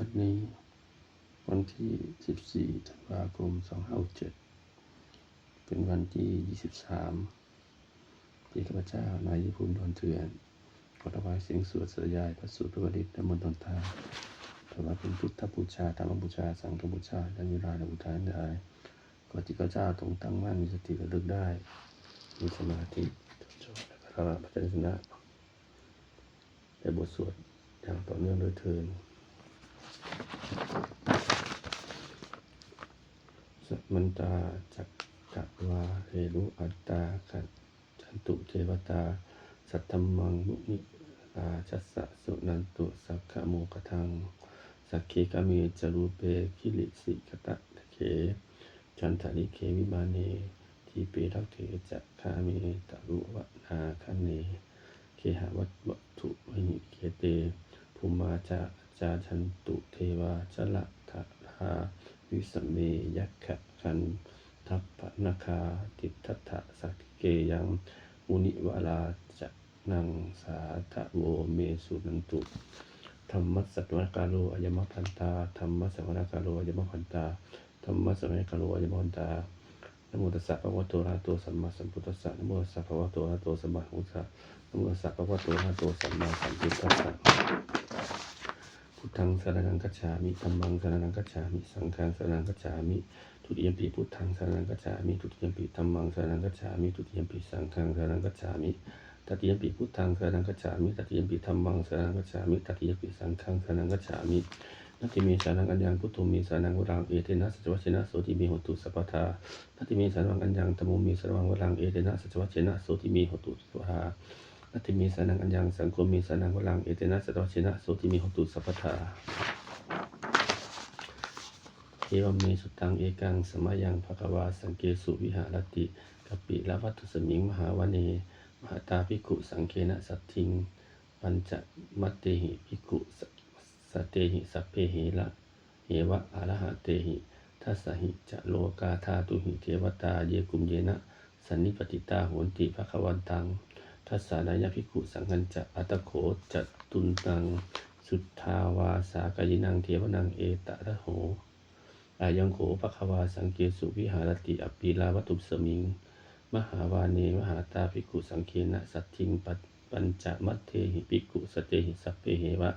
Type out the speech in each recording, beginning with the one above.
วันนี้ วันที่ 14 ธันวาคม 2567 เป็นวันที่ 23 ที่ข้าพเจ้านายยิภูมิดอนเถื่อนขอถวายเสียงสวดสยายพระสูตรพระวริตและมนต์ตนตาถวายเป็นพุทธบูชาธรรมบูชา สังฆบูชาและวิราชบูชาได้ก่อที่ข้าเจ้าต้องตั้งมั่นมีสติระลึกได้ มีสมาธิจดจ่อและพระพระเจ้าชนะและบทสวดอย่างต่อเนื่องโดยเทิน สัมมันตาจักกะวาเรรุอัตตาขันจันตุเทวตา สัทธมมังมุนิราชัสสะสุนันตุสักขโมกทัง สักเคกะเมจรูเปคิริสิกตะเขจันทริเควิมาเนทีเปรักเถจะคาเมตะรุวนาคันเน เคหวัตวัตถุวินิเคเตภูมาจา จาชันตุเทวาชละทะราวิสเมยักขะคันทัพพนาคาติทัตถะสักเกยังมุนิวลาจะนังสาทะโวเมสุนันตุธรรมสัตวกาโลอายมพันตาธรรมสัตวกาโลอายมพันตาธรรมสัตวกาโลอายมพันตานโมตัสสะภะคะวะโตอะระหะโตสัมมาสัมพุทธัสสะนโมตัสสะภะคะวะโตอะระหะโตสัมมาสัมพุทธัสสะนโมตัสสะภะคะวะโตอะระหะโตสัมมาสัมพุทธัสสะ พุทธังสรณังคัจฉามิธัมมังสรณังคัจฉามิสังฆังสรณังคัจฉามิทุติยมปีพุทธังสรณังคัจฉามิทุติยมปีธัมมังสรณังคัจฉามิทุติยมปีสังฆังสรณังคัจฉามิตติยมปิพุทธังสรณังกัจฉามิตติยมปิธรรมังสรณังกัจฉามิตติยมปิสังฆังสรณังกัจฉามินัตติเมสานังอัญญังพุทโธเมสานังวรังเอเทนะสัจวัชนะโสติเมหตุสัพพทานัตติเมสานังอัญญังตโมเมสานังวรังเอเทนะสัจวัชนะโสติเมหตุสัพพทา นัตติเมสานังอัญญังสังโฆเมสานังวรังเอเทนะสัจวัชเชนะโสติเมหตุสัพพทาเอวเมสุตังเอกังสมายังภควาสังเกสุวิหารติกปิลวัตถุสมิงมหาวเนมหาตาภิกขุสังเคนะสัตทิง ปัญจมัตเตหิภิกขุสเตหิสัพเพหิละเหวะอารหะเตหิทัสหิจะโลกาธาตุหิเทวตาเยกุมเยนะสันนิปติตาโหนติภควันตัง ทัสสานายภิกขุสังฆัญจะอัตโขจะตุนตัง สุทธาวาสากายินังเทวนังเอตระโหอายังโขภควาสังเกสุวิหารติอปีลาวัตุสมิง มหาวาเนมหาตาภิกขุสังเคนะสัตทิงปัปัญจมัตเทหิภิกขุสเตหิสัพเพเหวะ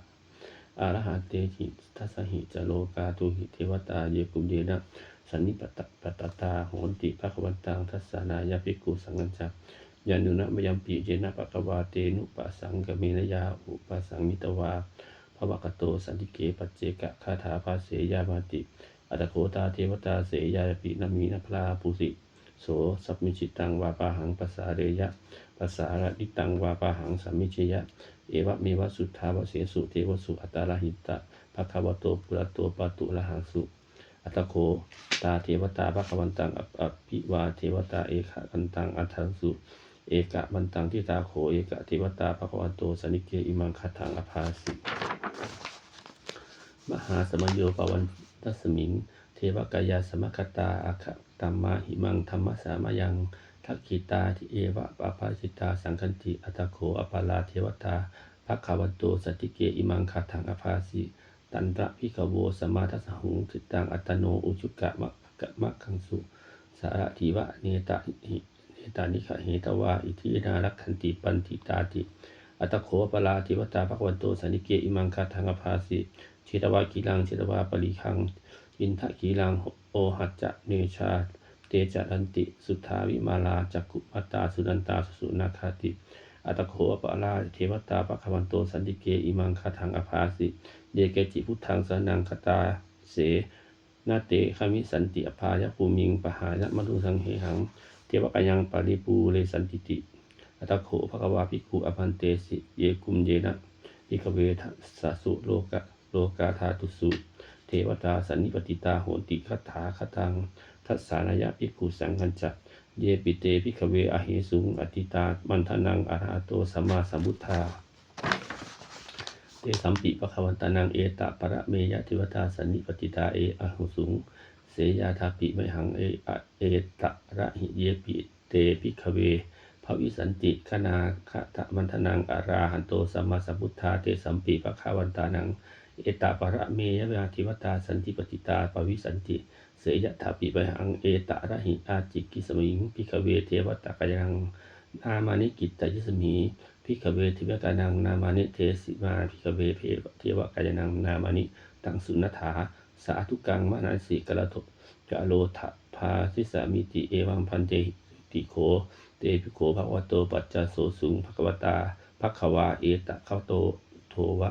อารหันเตหิทัสหิจโลกาตุหิเทวตาเยกุมเยนะสันนิปตปตตาโหนติภควันตังทัสสานายภิกขุสังกัญจ ยานุนะมยัมปิเจนะปะกวาเตนุปะสังกเมนยาอุปสังมิตวาภวกโตสันติเกปัจเจกะคาถาภาเสยามาติ อัตโขตาเทวตาเสยาปินามีนพลาปุสิ โสสัพมิจิตังวาปาหังปัสสาเรยะปัสสาระดิตังวาปาหังสัมมิเชยะ เอวะเมวะสุทธาวะเสสุเทวสุอัตตาลหิตะภะคะวะโตปุระโตปะตุละหังสุอัตโขตาเทวตาภะคะวันตังอปอภิวาเทวตาเอกะวันตังอัตถังสุ เอกะวันตังทิตาโขเอกะเทวตาภะควันโตสนิเกอิมังคทังอภาสิมหาสมโยปวันทัสมิง เทวกายาสมคตาอาคตัมมาหิมังธรรมสามายังทักขิตาทิเอวะปะภาสิตาสังคันติอัตโขอปาลาเทวตาภควันโตสติเกอิมังคาทังอภาสิตันตระพิกโวสมาทัสหุงสิตังอัตโนอุจุกะมะกะมะคังสุสาระทิวะเนตาหิ ตานิขะเหตวา อิทินารักขันติปันติตาติ อัตโขปลาเทวตาภควันโตสันิเกอิมังคาทังอภาสิเชตวากีลังเชตวาปริคัง อินทะกีลังโอหัจจะเนชา เตจะรันติ สุทธาวิมาลาจักขุมัตตาสุนันตาสุสุนาคาติ อัตโขปะลาเทวตาปะควันโตสันติเกอิมังคาทังอภาสิเยเกจิพุทธังสนังคตาเสนาเตคามิสันติอภายภูมิงปหายะมรุสังเหหัง เทวกายังปริปูเรสันติติอัตโขภควาภิกขุอภันเตสิเยกุมเยนะอิกเวทสสสุโลกะโลกาธาตุสุเทวตาสันนิปติตาโหติคถาคตังทัสสานายะภิกขุสังคัญจัเยปิเตภิกเวอเหสุงอติตามันทนังอรหะโตสัมมาสัมพุทธาเตสัมปิปะควันตานังเอตะปะระเมยะเทวตาสันนิปติตาเออหุสุง ยาทาปิไมหังเอเอตะระหิเยปิเตภิกเวภวิสันติคณาคตะมันทนังอาราหันโตสัมมาสัมพุทธาเตสัมปิปะคะวันตานัง เอตาปะระเมยเวทิวตาสันติปติตาปวิสันติ เสยยะถาปิไบหังเอตระหิอาจิกิสมิงพิกเวเทวตากยังนามานิกิตตยิสมีพิกเวทิวกานังนามานิเทสิมาพิกเวเพเทวกายนังนามานิตังสุนถา สาธุกังมนาสิกะละโทกะโลทะพาทิสามิติเอวังพันเตติโข เตปิโขภควโตปัจจโสสุงภควตาภควาเอตะเข้าโตโทวะ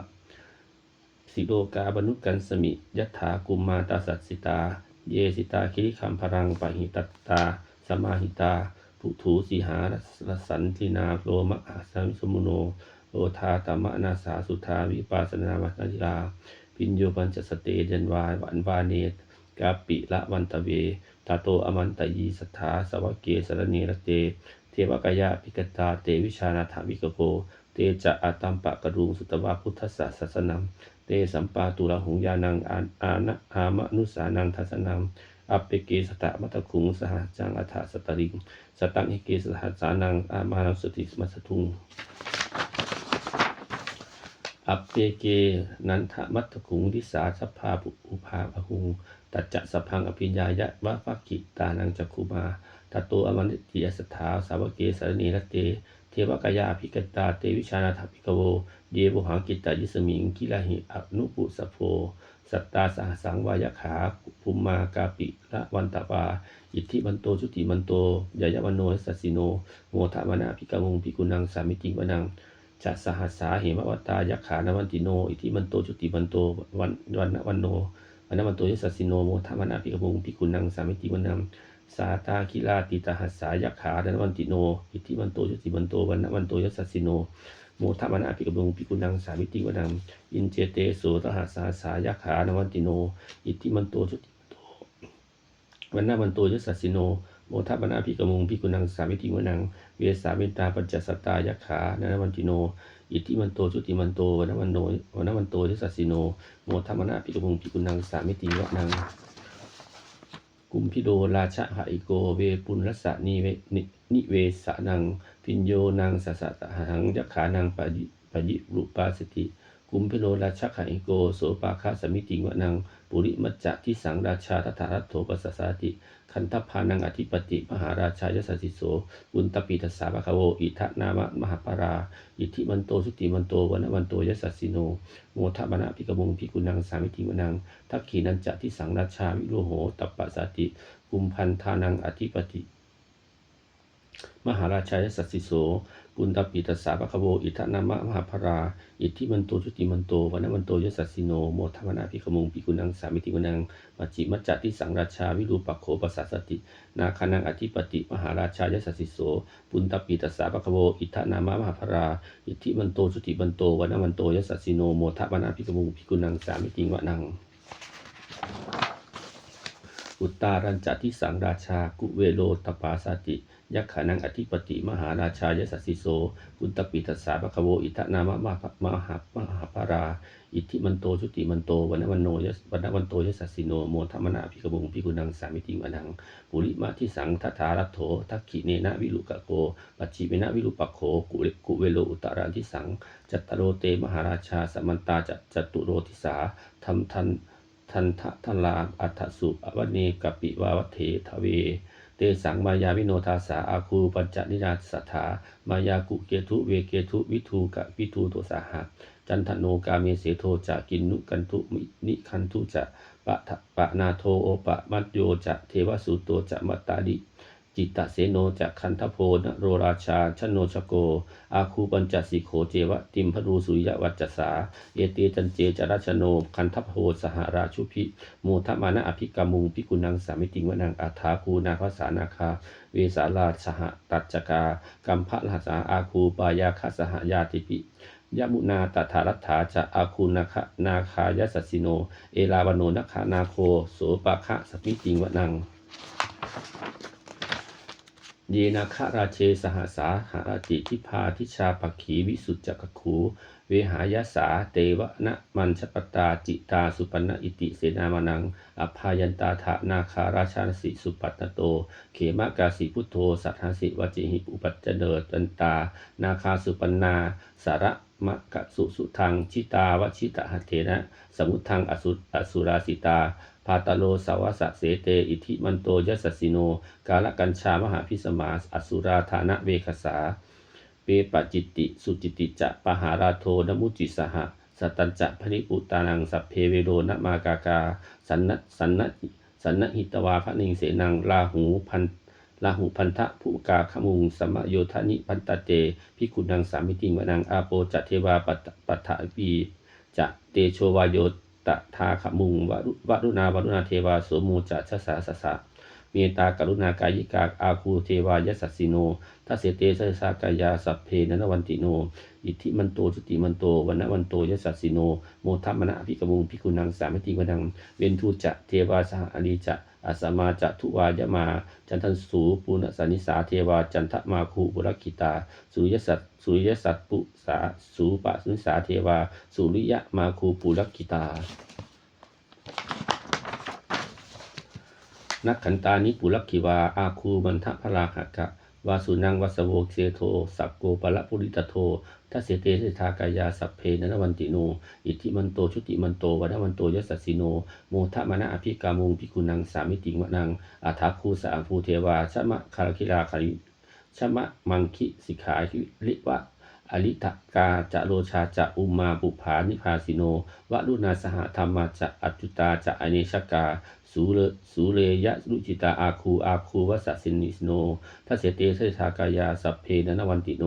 สิโลกาบนุกันสมิยัตถากุมมาตาสัตสิตา เยสิตาคิริคัมพรังปะหิตัตตา สมาหิตาปุถูสีหารสสันตินาโลมะอาสัมสมุโนโลธาตมะนาสาสุธาวิปัสนามัตติลา ปิญโยปัญจสเตเดนวาวันวาเนตกาปิละวันตะเวตาโตอมันตยีสัทธาสวะเกสรเนรเต เทวกายะพิกตาเตวิชานาถาวิกโก เตจะอาตัมปะกรุงสุตวาพุทธสสสนังเตสัมปาตุระหงยานังอาอานะอามะนุสานังทัสนังอัปเปเกสตะมัตคุงสหจังอัฏฐสตริง สตังหิเกสหสานังอามานุสติมัสทุง อัปเปเก นันทมัตตคุงทิสาสัพพาปุอุภาปหุงตัจจะสพังอภิญญายะวะฟักกิตานังจักขุมาตัตโตอมันติยสถาสาวกเกสรณีรเต เทวกายาภิกตาเตวิชานาถภิกโว เยบุหังกิตตยิสมิงกิลาหิอนุปุสโพสัตตาสหสังวายขาภูมากาปิละวันตปาอิทธิมันโตชุติมันโตยายวันโนสัสสิโนโมทะมนาภิกมุงภิกุนังสามิติวนัง จัสสหัสสาเหมวัตตายักขานวันติโน อิทธิมันโตจุติมันโตวันวันวันโนวันนวันโตยสสสิโนโมทะมนาภิกมุงภิกุนังสามิติวนังสาตาคิลาติตาหัสสายักขาดนวันติโน อิทธิมันโตจุติมันโตวันนวันโตยสสสิโน โมทะมนาภิกมุงภิกุนังสามิติวนังอินเจเตโสตหัสสาสายักขานวันติโน อิทธิมันโตจุติ มันนนวันโตยสสสิโนโมทะมนาภิกมุงภิกุนังสามิติวนัง เวสาเวตาปัจจสตายักขานนวันติโน อิทธิมันโตจุติมันโตวันนวันโนวันนวันโตยสัสสิโนโมทัมมนาภิกขุงภิกุนังสามิติวะนัง กุมพิโดราชะหะอิโกเวปุณรสะนิเวนิเวสะนัง พิญโยนังสัสสะตะหังยักขานังปะยิปะยิรุปาสติ กุมพิโดราชะหะอิโกโสปาคาสมิติวะนัง ปุริมัจจะที่สังราชาทถารัตโถปัสสสาติคันทพานังอธิปติ มหาราชายสสสิโสบุญตปีทัสสาภคะโว อิทะนามะมหาปารา อิทธิมันโตสุติมันโตวันวันโตยสัสิโน โมทะมนะพิกมุงพิกุนังสามิติวนัง ทักขีนันจะที่สังราชาวิโรโหตัปปะสาติกุมพันธานังอธิปติ มหาราชายสัสสิโส ปุณตปีตัสสาภคโวอิทะนามะมหาปารา อิทธิมันโตสุติมันโตวันวันโตยสัสสิโนโมทะมนะพิกมุงพิกุนังสามิติวนังมัจจิมัจจะที่สังราชาวิรูปัโขปัสสะสติ นาคานังอธิปติ มหาราชายสัสสิโสปุณตปีตัสสาภคโวอิทะนามะมหาปารา อิทธิมันโตสุติมันโตวันวันโตยสัสสิโนโมทะมนะพิกมุงพิกุนังสามิติวนังอุตตารัญจทิสังราชากุเวโลตปาสติ ยักขานังอธิปติมหาราชายสัสสิโสกุณตปิตัสสาภคะโวอิทะนามะมหามหามหาปารา อิทธิมันโตชุติมันโตวันวันโนยวันวันโตยสัสสิโนโมทัมมนาภิกบุงภิกุนังสามิติวนังปุริมาทิสังทัธารัตโถทักขิเนนะวิรุกะโกปัจจิเมนะวิรุปะโคกุเวกุเวโลอุตตารันทิสังจัตตโรเตมหาราชาสมันตาจัตตุโรทิสาธรรมทัน ทันทะทันลาอัฏฐสุอวเนกปิวาวัเถทเว เตสังมายาวิโนทาสาอาคูปัญจนิราสัทธามายากุเกทุเวเกทุวิทูกะวิทูโทสาหะจันทโนกาเมเสโทจะกินนุกันทุมินิคันทุจะปะทะปะนาโทโอปะมัตโยจะเทวสุตโตจะมัตตาดิ จิตตเสโนจะคันทโพนโรราชาชโนชโก อาคูปัญจสิโขเจวะติมพรูสุยวัจจสา เอเตจันเจจราชโน คันทโพสหราชุพิโมทมานะอภิกามุงพิกุนังสามิติงวนังอาถาคูนาภาษานาคา เวสาลาสหตัจจกากัมพะลาสาอาคูปายาคสหญาติปิยมุนาตถารัตถาจะอาคูนาคนาคายสัสิโน เอลาวโนนัคานาโค โสปะคะสมิติงวนัง เยนาคราเชสหสาหารติทิพาทิชาปขีวิสุจักขูเวหายาสาเตวะนะมันชปตาจิตาสุปันนอิติเสนามานังอภายันตาถานาคาราชานสิสุปัตตโต เขมกาสิพุทโธสัทธาสิวจิหิปุปัจเจเนตันตา นาคาสุปันนาสาระมะกะสุสุทังชิตาวชิตาหเถนะ สมุทังอสุอสุราสิตา พาตโลสาวสะเสเต อิทิมันโตยสสสิโน กาลกัญชามหาพิสมาสอสุราธานะเวคสา เปปจิตติสุจิติจะปหาราโทนมุจิสหะสตัญจะพนิอุตานังสัพเพเวโรนมากากา สันนสันนสันนหิตวาพระนิงเสนังลาหูพันลาหูพันธะภูกาขมุงสมโยธานิพันตเตพิกุณังสามิติงวนังอาโปจัตเทวาปัตปัฏฐวีจะเตโชวายโย ตทาขมุงวรุวรุณาวรุณาเทวาโสมูจะชะสาสสะเมตตากรุณากายิกาอาคูเทวายสัสสิโนทัสเสเตสสากายาสัพเพนนวันติโน อิทธิมันโตสุติมันโตวันวันโตยสัสสิโน โมทัมมณะพิกมุงพิกุณังสามิติวนัง เวนทูจะเทวาสหอริจะ อาสมาจะทุวายมา จันทันสูปุณสานิสาเทวา จันทมาคูบุรกิตา สุริยสัตสุริยสัตปุสาสูปะสุนิสาเทวา สุริยมาคูปุรกิตา นักขันตานิปุรกิวา อาคูมันทะพราหกะ วาสุนังวัสโวเซโท สักโกปะละปุริตโททัสเสเตเสทากายาสัพเพนนวันติโน อิทธิมันโตชุติมันโตวันวันโตยัสสสิโน โมทะมณะอภิกามุงพิกุนังสามิติวะนังอาถาคูสามภูเทวาชะมะคารคิลาคาริชะมะมังคิสิกขาลิวะ อริตกาจะโลชาจะอุมาบุภานิพาสิโนวรุณาสหธรรมาจะอัจจุตาจะอเนชกาสูเลสูเลยะรุจิตาอาคูอาคูวสสินิสโนทัสเสเตเสทากายาสัพเพนนวันติโน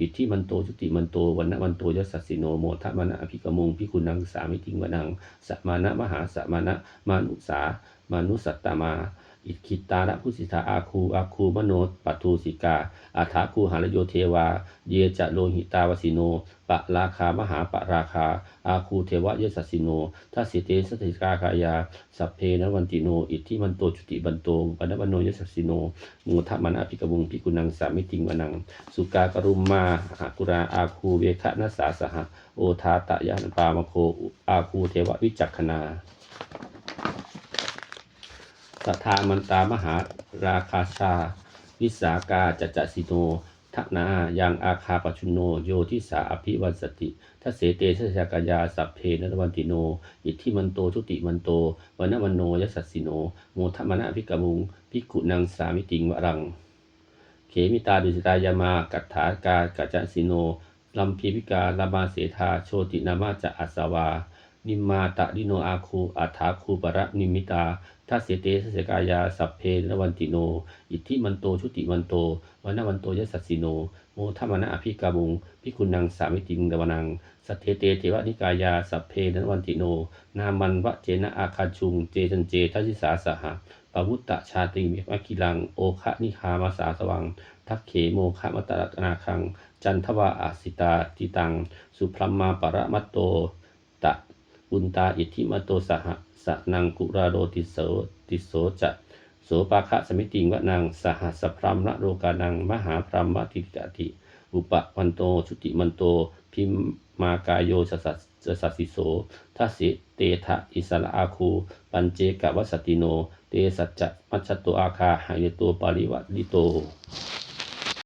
อิทธิมันโตจุติมันโตวันนวันโตยสสสิโนโมทะมนะอภิกมงพิกุณังสามิติงวนังสัมานะมหาสมานะมานุสามานุสัตตมา อิทคิตาระพุสิทธาอาคูอาคูมโนปัตูสิกาอาถาคูหารโยเทวา เยจะโลหิตาวสิโน ปะราคามหาปะราคา อาคูเทวะยสสสิโนทัสิเตสติกาคายา สัพเพนวันติโน อิทธิมันโตจุติบันโตวันวันโนยสสสิโนโมทัมันอภิกบุงพิกุณังสามิติงวนัง สุกากรุมมาหากุราอาคูเวคะนัสสาสหะโอทาตะยานปามโคอาคูเทววิจักขนา สทามันตามหาราคาชา วิสากาจัจจสิโนทนายังอาคาปชุนโนโยทิสาอภิวันสติทัเสเตชะชากายาสัพเพนรวันติโน อิทธิมันโตทุติมันโตวันนวันโนยสัสสิโน โมทมนะพิกมุงพิกุนังสามิติงวรัง เขมิตาดุสิตายามากัตถากากัจจสิโนลัมพีพิกาลามาเสธาโชตินามาจะอัสสวา นิมาตะดิโนอาคูอัฏฐาคูปะระนิมิตาทัสเสเตสสกายาสัพเพนวันติโน อิทธิมันโตชุติมันโตวันนวันโตยสัสสิโน โมทมนะอภิกามุงพิกุนังสามิติงดวนัง สัทเทเตเทวนิกายาสัพเพนวันติโน นามันวะเจนะอาคาชุง เจจันเจทัสิสาสหะปวุตตะชาติมิมกิลัง โอคะนิคามาสาสวัง ทักเขโมคะมตตะนาคัง จันทวะอาสิตาติตัง สุพรมมาปรมัตโตตะ อุนตาอิทธิมโตสหสนังกุราโรติโสติโสจะโสปาคะสมิติงวะนังสหัสพรัมนะโรกานังมหาพรัมมติกติ อุปวันโตชุติมันโต พิมมากายโยสสัสสสัสสิโสทัสสิเตทะอิสระอาคู ปัญเจกวัสติโน เตสัจจะมัชชตโตอาคาหายโตปาริวัติโต